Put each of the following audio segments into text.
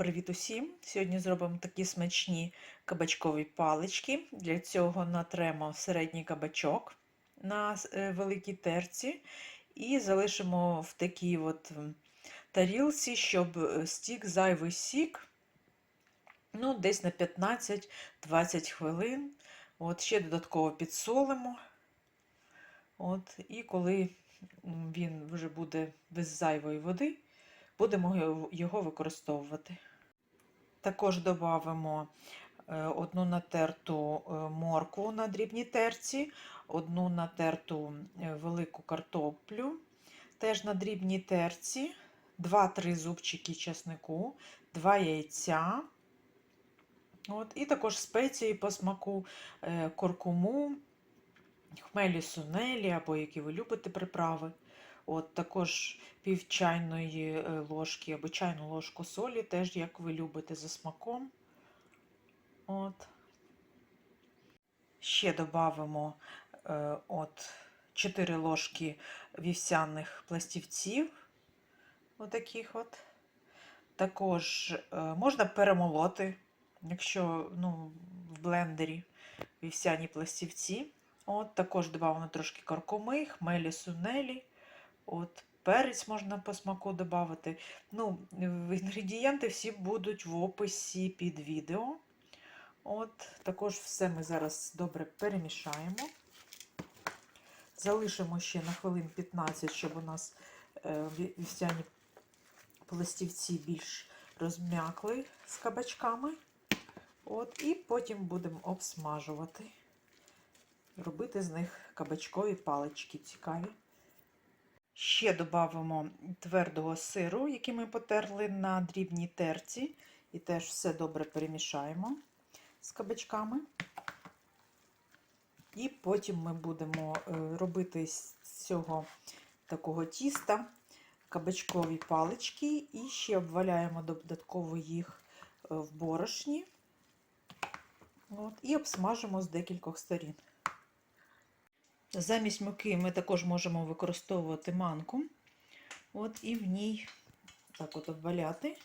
Привіт усім! Сьогодні зробимо такі смачні кабачкові палички. Для цього натремо середній кабачок на е, великій терці і залишимо в такій от тарілці, щоб е, стік зайвий сік ну, десь на 15-20 хвилин. От, ще додатково підсолимо. От, і коли він вже буде без зайвої води, будемо його- його використовувати. Також додамо одну натерту е, моркву на дрібній терці, одну натерту е, велику картоплю, теж на дрібній терці, 2-3 зубчики чеснику, 2 яйця. От, і також спеції по смаку е, куркуму, хмелі сунелі або які ви любите приправи. От також пів чайної е, ложки або чайну ложку солі, теж як ви любите за смаком. От. Ще додамо е, от 4 ложки вівсяних пластівців. Отаких от. Також е, можна перемолоти, якщо ну, в блендері вівсяні пластівці. От, Також додамо трошки каркуми, хмелі сунелі. От, перець можна по смаку додати. Ну, інгредієнти всі будуть в описі під відео. От, також все ми зараз добре перемішаємо. Залишимо ще на хвилин 15, щоб у нас е, вівсяні пластівці більш розм'якли з кабачками. От, і потім будемо обсмажувати. Робити з них кабачкові палички цікаві. Ще додамо твердого сиру, який ми потерли на дрібній терці, і теж все добре перемішаємо з кабачками. І потім ми будемо е, робити з цього такого тіста кабачкові палички і ще обваляємо додатково їх е, в борошні От, і обсмажимо з декількох сторін. Замість муки ми також можемо використовувати манку. От і в ній так от обваляти,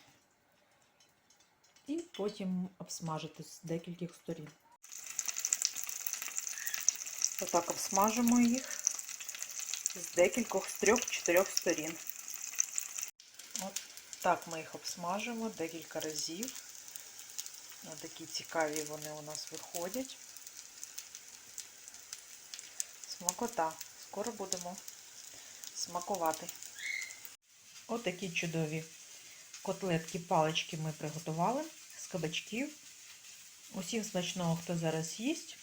і потім обсмажити з декількох сторін. Отак обсмажимо їх з декількох, з трьох-чотирьох сторін. От так ми їх обсмажимо декілька разів. Такі цікаві вони у нас виходять. Смакота. Скоро будемо смакувати. Отакі чудові котлетки, палички ми приготували з кабачків. Усім смачного, хто зараз їсть.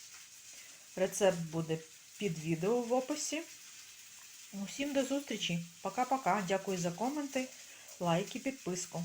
Рецепт буде під відео в описі. Усім до зустрічі. Пока-пока. Дякую за коменти, лайки, підписку.